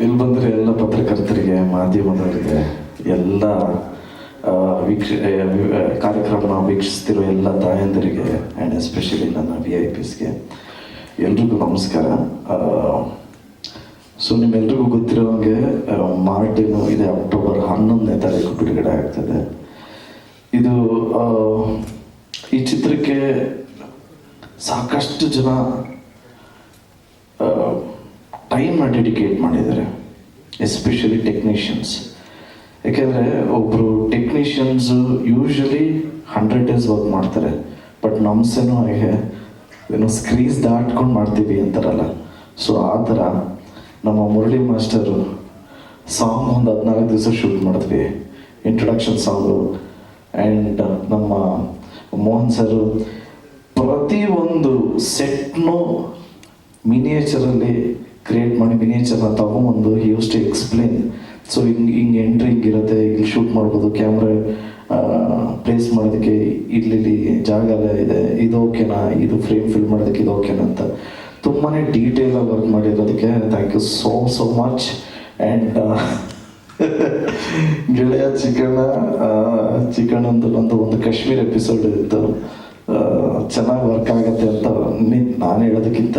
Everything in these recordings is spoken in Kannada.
ಇಲ್ಲಿ ಬಂದರೆ ಎಲ್ಲ ಪತ್ರಕರ್ತರಿಗೆ ಮಾಧ್ಯಮದವರಿಗೆ ಎಲ್ಲ ವೀಕ್ಷ ಆ, ವಿ- ಕಾರ್ಯಕ್ರಮ ವೀಕ್ಷಿಸ್ತಿರೋ ಎಲ್ಲ ತಾಯಂದಿರಿಗೆ ಆ್ಯಂಡ್ ಎಸ್ಪೆಷಲಿ ನನ್ನ ವಿ ಐ ಪಿಸ್ಗೆ ಎಲ್ರಿಗೂ ನಮಸ್ಕಾರ. ಸೊ ನಿಮ್ಮೆಲ್ರಿಗೂ ಗೊತ್ತಿರೋ ಹಾಗೆ ಮಾರ್ಟಿನು ಇದೆ ಅಕ್ಟೋಬರ್ ಹನ್ನೊಂದನೇ ತಾರೀಕು ಬಿಡುಗಡೆ ಆಗ್ತದೆ. ಇದು ಈ ಚಿತ್ರಕ್ಕೆ ಸಾಕಷ್ಟು ಜನ ಟೈಮ್ನ ಡೆಡಿಕೇಟ್ ಮಾಡಿದ್ದಾರೆ ಎಸ್ಪೆಷಲಿ ಟೆಕ್ನಿಷಿಯನ್ಸ್ ಯಾಕೆಂದರೆ ಒಬ್ಬರು technicians usually hundred days work ಮಾಡ್ತಾರೆ ಬಟ್ ನಮ್ಸೇನೋ ಹಾಗೆ, ಏನೋ ಸ್ಕ್ರೀಸ್ ದಾಟ್ಕೊಂಡು ಮಾಡ್ತೀವಿ ಅಂತಾರಲ್ಲ. ಸೊ ಆ ಥರ ನಮ್ಮ ಮುರಳಿ ಮಾಸ್ಟರು ಸಾಂಗ್ ಒಂದು ಹದಿನಾಲ್ಕು ದಿವಸ ಶೂಟ್ ಮಾಡಿದ್ವಿ ಇಂಟ್ರೊಡಕ್ಷನ್ ಸಾಂಗು ಆ್ಯಂಡ್ ನಮ್ಮ ಮೋಹನ್ ಸರು ಪ್ರತಿಯೊಂದು ಸೆಟ್ನು ಮಿನಿಯೇಚರಲ್ಲಿ ಕ್ರಿಯೇಟ್ ಮಾಡಿ ಮಿನಿಯೇಚರ್ನ ತಗೊಂಬಂದು ಯೂಸ್ ಟು ಎಕ್ಸ್ಪ್ಲೇನ್ ಸೊ ಹಿಂಗೆ ಹಿಂಗೆ ಎಂಟ್ರಿ ಹಿಂಗಿರುತ್ತೆ ಇಲ್ಲಿ ಶೂಟ್ ಮಾಡ್ಬೋದು ಕ್ಯಾಮ್ರಾ ಪ್ಲೇಸ್ ಮಾಡೋದಕ್ಕೆ ಇಲ್ಲಿ ಜಾಗ ಎಲ್ಲ ಇದೆ. ಇದು ಓಕೆನಾ ಇದು ಫ್ರೇಮ್ ಫಿಲ್ ಮಾಡೋದಕ್ಕೆ ಇದು ಓಕೆನಾ ಅಂತ. ತುಂಬಾ ಆಗಿ work ಮಾಡಿರೋದಕ್ಕೆ. Thank you so so much and ಗೆಳೆಯ ಚಿಕಣ ಚಿಕನ್ ಅಂತ ಒಂದು ಒಂದು ಕಾಶ್ಮೀರ್ ಎಪಿಸೋಡ್ ಇತ್ತು. ಚೆನ್ನಾಗಿ ವರ್ಕ್ ಆಗುತ್ತೆ ಅಂತ ನಾನು ಹೇಳೋದಕ್ಕಿಂತ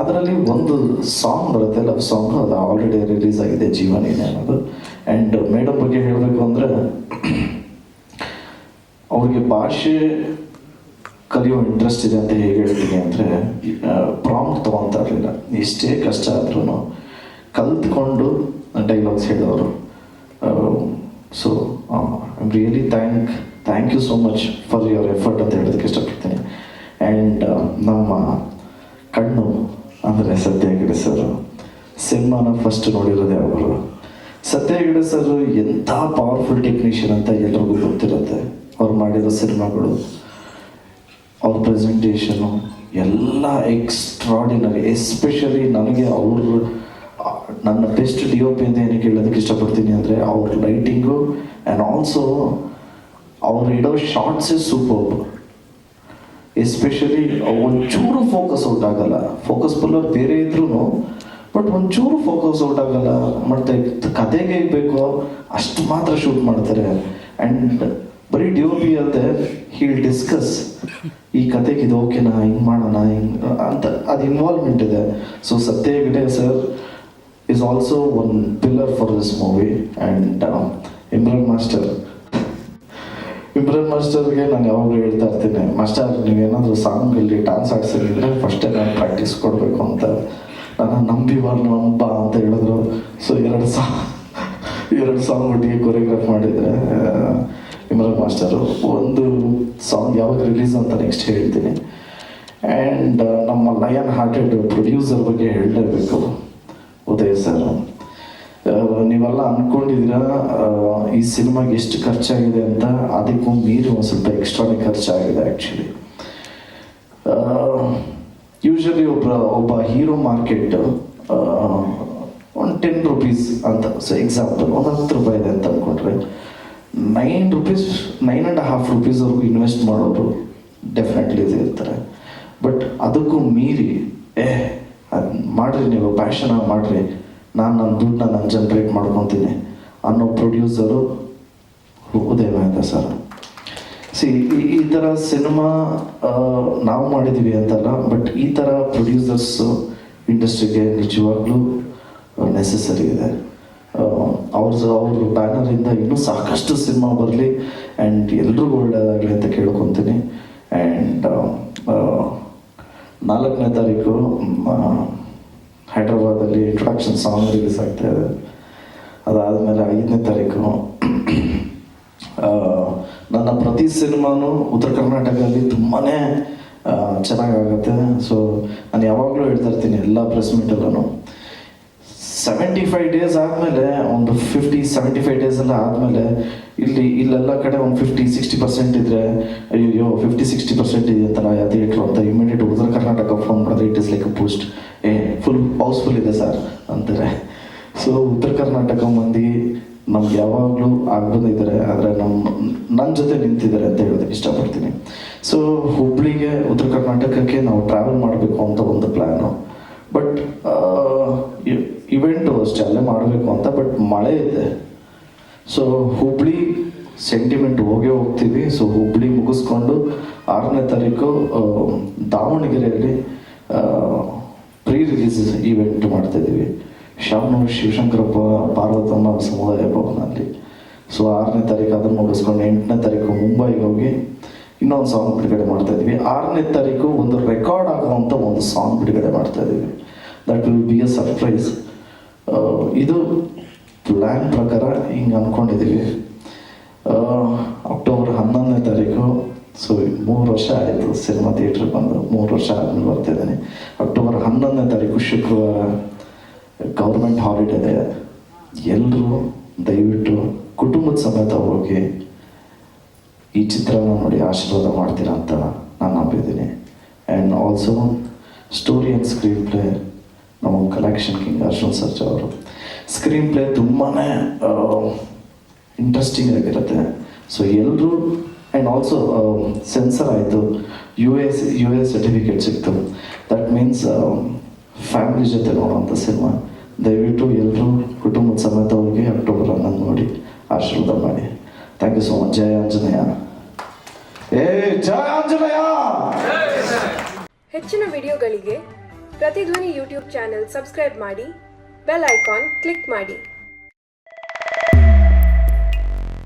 ಅದರಲ್ಲಿ ಒಂದು ಸಾಂಗ್ ಬರುತ್ತೆ ಲವ್ ಸಾಂಗ್ ಅದು ಆಲ್ರೆಡಿ ರಿಲೀಸ್ ಆಗಿದೆ ಜೀವನಿನೇ ಅನ್ನೋದು. ಆ್ಯಂಡ್ ಮೇಡಮ್ ಬಗ್ಗೆ ಹೇಳಬೇಕು ಅಂದರೆ, ಅವ್ರಿಗೆ ಭಾಷೆ ಕಲಿಯೋ ಇಂಟ್ರೆಸ್ಟ್ ಇದೆ ಅಂತ ಹೇಗೆ ಹೇಳ್ತೀನಿ ಅಂದರೆ ಪ್ರಾಂಪ್ಟ್ ತೊಗೊತಾ ಇರಲಿಲ್ಲ. ಎಷ್ಟೇ ಕಷ್ಟ ಆದ್ರೂ ಕಲ್ತ್ಕೊಂಡು ಡೈಲಾಗ್ಸ್ ಹೇಳೋರು so I'm really thank thank you so much for your effort ಅಂತ ಹೇಳೋದಕ್ಕೆ ಇಷ್ಟಪಡ್ತೀನಿ. ಆ್ಯಂಡ್ ನಮ್ಮ ಸಿನಿಮಾನ ಫಸ್ಟ್ ನೋಡಿರೋದೇ ಅವರು. ಸತ್ಯ ಸರ್ ಎಂಥ ಪವರ್ಫುಲ್ ಟೆಕ್ನಿಷಿಯನ್ ಅಂತ ಎಲ್ರಿಗೂ ಗೊತ್ತಿರುತ್ತೆ. ಅವ್ರು ಮಾಡಿರೋ ಸಿನಿಮಾಗಳು, ಅವ್ರ ಪ್ರೆಸೆಂಟೇಷನು ಎಲ್ಲ ಎಕ್ಸ್ಟ್ರಾಡಿನರಿ ಎಸ್ಪೆಷಲಿ ನನಗೆ ಅವರು, ನನ್ನ ಬೆಸ್ಟ್ ಡಿ ಒ ಪಿ ಅಂತ ಏನಕ್ಕೆ ಹೇಳೋದಕ್ಕೆ ಇಷ್ಟಪಡ್ತೀನಿ ಅಂದರೆ ಅವ್ರ ಲೈಟಿಂಗು ಆ್ಯಂಡ್ ಆಲ್ಸೋ ಅವ್ರು ಇಡೋ ಶಾರ್ಟ್ಸೇ ಸೂಪರ್ ಎಸ್ಪೆಷಲಿ ಒಂಚೂರು ಫೋಕಸ್ ಔಟ್ ಆಗಲ್ಲ. ಫೋಕಸ್ ಪುಲ್ಲರ್ ಬೇರೆ ಇದ್ರೂ ಬಟ್ ಒಂಚೂರು ಫೋಕಸ್ ಔಟ್ ಆಗಲ್ಲ ಮತ್ತೆ ಕತೆಗೆ ಬೇಕೋ ಅಷ್ಟು ಮಾತ್ರ ಶೂಟ್ ಮಾಡ್ತಾರೆ. ಆ್ಯಂಡ್ ಬರೀ ಡಿ ಒ ಪಿ ಅಲ್ಲದೆ ಹೀಲ್ ಡಿಸ್ಕಸ್ ಈ ಕತೆಗೆ ಇದು ಓಕೆನಾ ಹಿಂಗೆ ಮಾಡೋಣ, ಹಿಂಗೆ, ಅಂತ ಅದು ಇನ್ವಾಲ್ವ್ಮೆಂಟ್ ಇದೆ. So Satya Hegde sir is also one pillar for this movie and Imran master Imran ಮಾಸ್ಟರ್ಗೆ ನಾನು ಯಾವಾಗಲೂ ಹೇಳ್ತಾ ಇರ್ತೀನಿ ಮಾಸ್ಟರ್ ನೀವೇನಾದರೂ ಸಾಂಗಲ್ಲಿ ಡಾನ್ಸ್ ಆಡ್ಸಿದ್ರೆ ಫಸ್ಟೇ ನಾನು ಪ್ರಾಕ್ಟೀಸ್ ಕೊಡಬೇಕು ಅಂತ. ನಾನು ನಂಬಿ ನಂಬ ಅಂತ ಹೇಳಿದ್ರು. ಸೊ ಎರಡು ಸಾಂಗ್ ಎರಡು ಸಾಂಗ್ ಒಟ್ಟಿಗೆ ಕೊರಿಯೋಗ್ರಾಫ್ ಮಾಡಿದರೆ ಇಮ್ರಾನ್ ಮಾಸ್ಟರು, ಒಂದು ಸಾಂಗ್ ಯಾವಾಗ ರಿಲೀಸ್ ಅಂತ ನೆಕ್ಸ್ಟ್ ಹೇಳ್ತೀನಿ. ಆ್ಯಂಡ್ ನಮ್ಮ ಲಯನ್ ಹಾರ್ಟೆಡ್ ಪ್ರೊಡ್ಯೂಸರ್ ಬಗ್ಗೆ ಹೇಳಲೇಬೇಕು, ಉದಯ ಸರ್ ನೀವೆಲ್ಲ ಅಂದ್ಕೊಂಡಿದ್ದೀರಾ ಈ ಸಿನಿಮಾಗೆ ಎಷ್ಟು ಖರ್ಚಾಗಿದೆ ಅಂತ? ಅದಕ್ಕೂ ಮೀರಿ ಒಂದು ಸ್ವಲ್ಪ ಎಕ್ಸ್ಟ್ರಾನೇ ಖರ್ಚಾಗಿದೆ ಆ್ಯಕ್ಚುಲಿ ಯೂಶಲಿ ಒಬ್ಬ ಒಬ್ಬ ಹೀರೋ ಮಾರ್ಕೆಟ್ ಒಂದು ಟೆನ್ ರುಪೀಸ್ ಅಂತ. ಸೊ ಎಕ್ಸಾಂಪಲ್ ಒಂದು ಹತ್ತು ರೂಪಾಯಿ ಇದೆ ಅಂತ ಅಂದ್ಕೊಂಡ್ರೆ nine rupees nine and half ರುಪೀಸ್ವರೆಗೂ invest ಮಾಡೋರು ಡೆಫಿನೆಟ್ಲಿ ಇರ್ತಾರೆ ಬಟ್ ಅದಕ್ಕೂ ಮೀರಿ, ಏ, ಅದು ಮಾಡಿರಿ ನೀವು ಪ್ಯಾಷನಾಗಿ ಮಾಡಿರಿ. ನಾನು ನನ್ನ ದುಡ್ಡನ್ನ ನಾನು ಜನ್ರೇಟ್ ಮಾಡ್ಕೊತೀನಿ. ಅನ್ನೋ ಪ್ರೊಡ್ಯೂಸರು ಉದಯ ಅಂತ ಸರ್. ಸಿ ಈ ಥರ ಸಿನಿಮಾ ನಾವು ಮಾಡಿದ್ದೀವಿ ಅಂತಲ್ಲ ಬಟ್ ಈ ಥರ ಪ್ರೊಡ್ಯೂಸರ್ಸ್ ಇಂಡಸ್ಟ್ರಿಗೆ ನಿಜವಾಗ್ಲೂ ನೆಸೆಸರಿ ಇದೆ. ಅವ್ರ ಅವ್ರ ಬ್ಯಾನರಿಂದ ಇನ್ನೂ ಸಾಕಷ್ಟು ಸಿನಿಮಾ ಬರಲಿ ಆ್ಯಂಡ್ ಎಲ್ರಿಗೂ ಒಳ್ಳೆಯದಾಗಲಿ ಅಂತ ಕೇಳ್ಕೊತೀನಿ. ಆ್ಯಂಡ್ ನಾಲ್ಕನೇ ತಾರೀಕು ಹೈದ್ರಾಬಾದಲ್ಲಿ ಇಂಟ್ರೊಡಕ್ಷನ್ ಸಾಂಗ್ ರಿಲೀಸ್ ಆಗ್ತಾ ಇದೆ. ಅದಾದಮೇಲೆ ಐದನೇ ತಾರೀಕು ನನ್ನ ಪ್ರತಿ ಸಿನಿಮಾನು ಉತ್ತರ ಕರ್ನಾಟಕದಲ್ಲಿ ತುಂಬಾ ಚೆನ್ನಾಗಾಗುತ್ತೆ. ಸೊ ನಾನು ಯಾವಾಗಲೂ ಹೇಳ್ತಾ ಇರ್ತೀನಿ ಎಲ್ಲ ಪ್ರೆಸ್ ಮೀಟಲ್ಲೂ ಸೆವೆಂಟಿ ಫೈವ್ ಡೇಸ್ ಆದಮೇಲೆ, ಒಂದು ಫಿಫ್ಟಿ ಸೆವೆಂಟಿ ಫೈವ್ ಡೇಸ್ ಎಲ್ಲ ಆದಮೇಲೆ, ಇಲ್ಲಿ, ಇಲ್ಲೆಲ್ಲ ಕಡೆ ಒಂದು ಫಿಫ್ಟಿ ಸಿಕ್ಸ್ಟಿ ಪರ್ಸೆಂಟ್ ಇದ್ರೆ ಅಯ್ಯೋ ಫಿಫ್ಟಿ ಸಿಕ್ಸ್ಟಿ ಪರ್ಸೆಂಟ್ ಇದೆ ಅಂತಲ್ಲ ಯಾವ ಥಿಯೇಟ್ರು ಅಂತ ಇಮಿಡಿಯೇಟ್ ಉತ್ತರ ಕರ್ನಾಟಕ ಫೋನ್ ಮಾಡಿದ್ರೆ it is like a post a full housefull ಇದೆ ಸರ್ ಅಂತಾರೆ. ಸೊ ಉತ್ತರ ಕರ್ನಾಟಕ ಮಂದಿ ನಮ್ಗೆ ಯಾವಾಗಲೂ ಆಗ್ಬಂದಿದ್ದಾರೆ ಆದರೆ ನಮ್ಮ ನನ್ನ ಜೊತೆ ನಿಂತಿದ್ದಾರೆ ಅಂತ ಹೇಳೋದಕ್ಕೆ ಇಷ್ಟಪಡ್ತೀನಿ. ಸೊ ಹುಬ್ಳಿಗೆ ಉತ್ತರ ಕರ್ನಾಟಕಕ್ಕೆ ನಾವು ಟ್ರಾವೆಲ್ ಮಾಡಬೇಕು ಅಂತ ಒಂದು ಪ್ಲ್ಯಾನು ಬಟ್ ಇವೆಂಟು ಅಷ್ಟೇ, ಅಲ್ಲೇ ಮಾಡಬೇಕು ಅಂತ ಬಟ್ ಮಳೆ ಇದೆ. ಸೊ ಹುಬ್ಳಿ ಸೆಂಟಿಮೆಂಟ್ ಹೋಗೇ ಹೋಗ್ತೀವಿ. ಸೊ ಹುಬ್ಳಿ ಮುಗಿಸ್ಕೊಂಡು ಆರನೇ ತಾರೀಕು ದಾವಣಗೆರೆಯಲ್ಲಿ ಪ್ರೀ ರಿಲೀಸ್ ಈವೆಂಟ್ ಮಾಡ್ತಾಯಿದ್ದೀವಿ ಶಾಮನೂರು ಶಿವಶಂಕರಪ್ಪ ಪಾರ್ವತಮ್ಮ ಸಮುದಾಯ ಭವನಲ್ಲಿ ಸೊ ಆರನೇ ತಾರೀಕು ಅದನ್ನು ಮುಗಿಸ್ಕೊಂಡು ಎಂಟನೇ ತಾರೀಕು ಮುಂಬೈಗೆ ಹೋಗಿ ಇನ್ನೊಂದು ಸಾಂಗ್ ಬಿಡುಗಡೆ ಮಾಡ್ತಾ ಇದ್ವಿ. ಆರನೇ ತಾರೀಕು ಒಂದು ರೆಕಾರ್ಡ್ ಆಗುವಂಥ ಒಂದು ಸಾಂಗ್ ಬಿಡುಗಡೆ ಮಾಡ್ತಾ ಇದ್ವಿ. That will be a surprise ಇದು ಪ್ಲ್ಯಾನ್ ಪ್ರಕಾರ ಹಿಂಗೆ ಅಂದ್ಕೊಂಡಿದ್ದೀವಿ ಅಕ್ಟೋಬರ್ ಹನ್ನೊಂದನೇ ತಾರೀಕು ಸೊ ಮೂರು ವರ್ಷ ಆಯಿತು ಸಿನಿಮಾ ಥಿಯೇಟ್ರಿಗೆ ಬಂದು. ಮೂರು ವರ್ಷ ಆದಮೇಲೆ ಬರ್ತಿದ್ದೀನಿ ಅಕ್ಟೋಬರ್ ಹನ್ನೊಂದನೇ ತಾರೀಕು ಶುಕ್ರವಾರ. ಗೌರ್ಮೆಂಟ್ ಹಾಲಿಡೇ ಇದೆ. ಎಲ್ಲರೂ ದಯವಿಟ್ಟು ಕುಟುಂಬದ ಸಮೇತ ಹೋಗಿ ಈ ಚಿತ್ರನ ನೋಡಿ ಆಶೀರ್ವಾದ ಮಾಡ್ತೀರಾ ಅಂತ ನಾನು ನಂಬಿದ್ದೀನಿ. And also story and screen play ನಮ್ಮ ಕಲೆಕ್ಷನ್ ಕಿಂಗ್ ಅರ್ಜುನ್ ಸರ್ಜ ಅವರು. ಸ್ಕ್ರೀನ್ ಪ್ಲೇ ತುಂಬಾ ಇಂಟ್ರೆಸ್ಟಿಂಗ್ ಆಗಿರುತ್ತೆ. ಸೊ ಎಲ್ಲರೂ ಆ್ಯಂಡ್ ಆಲ್ಸೋ ಸೆನ್ಸರ್ ಆಯಿತು. U S U S certificate ಸಿಕ್ತು. ದಟ್ ಮೀನ್ಸ್ ಫ್ಯಾಮಿಲಿ ಜೊತೆ ನೋಡುವಂಥ ಸಿನಿಮಾ ದಯವಿಟ್ಟು ಎಲ್ಲರೂ ಕುಟುಂಬದ ಸಮೇತ ಹೋಗಿ ಅಕ್ಟೋಬರ್ ಹನ್ನೊಂದು ನೋಡಿ ಆಶೀರ್ವಾದ ಮಾಡಿ. ಥ್ಯಾಂಕ್ ಯು ಸೋ ಮಚ್ ಜಯ ಆಂಜನೇಯ. ಏ, ಜಯ ಆಂಜನೇಯ! ಹೆಚ್ಚಿನ ವಿಡಿಯೋಗಳಿಗೆ ಪ್ರತಿಧ್ವನಿ ಯೂಟ್ಯೂಬ್ ಚಾನೆಲ್ ಸಬ್ಸ್ಕ್ರೈಬ್ ಮಾಡಿ, ಬೆಲ್ ಐಕಾನ್ ಕ್ಲಿಕ್ ಮಾಡಿ.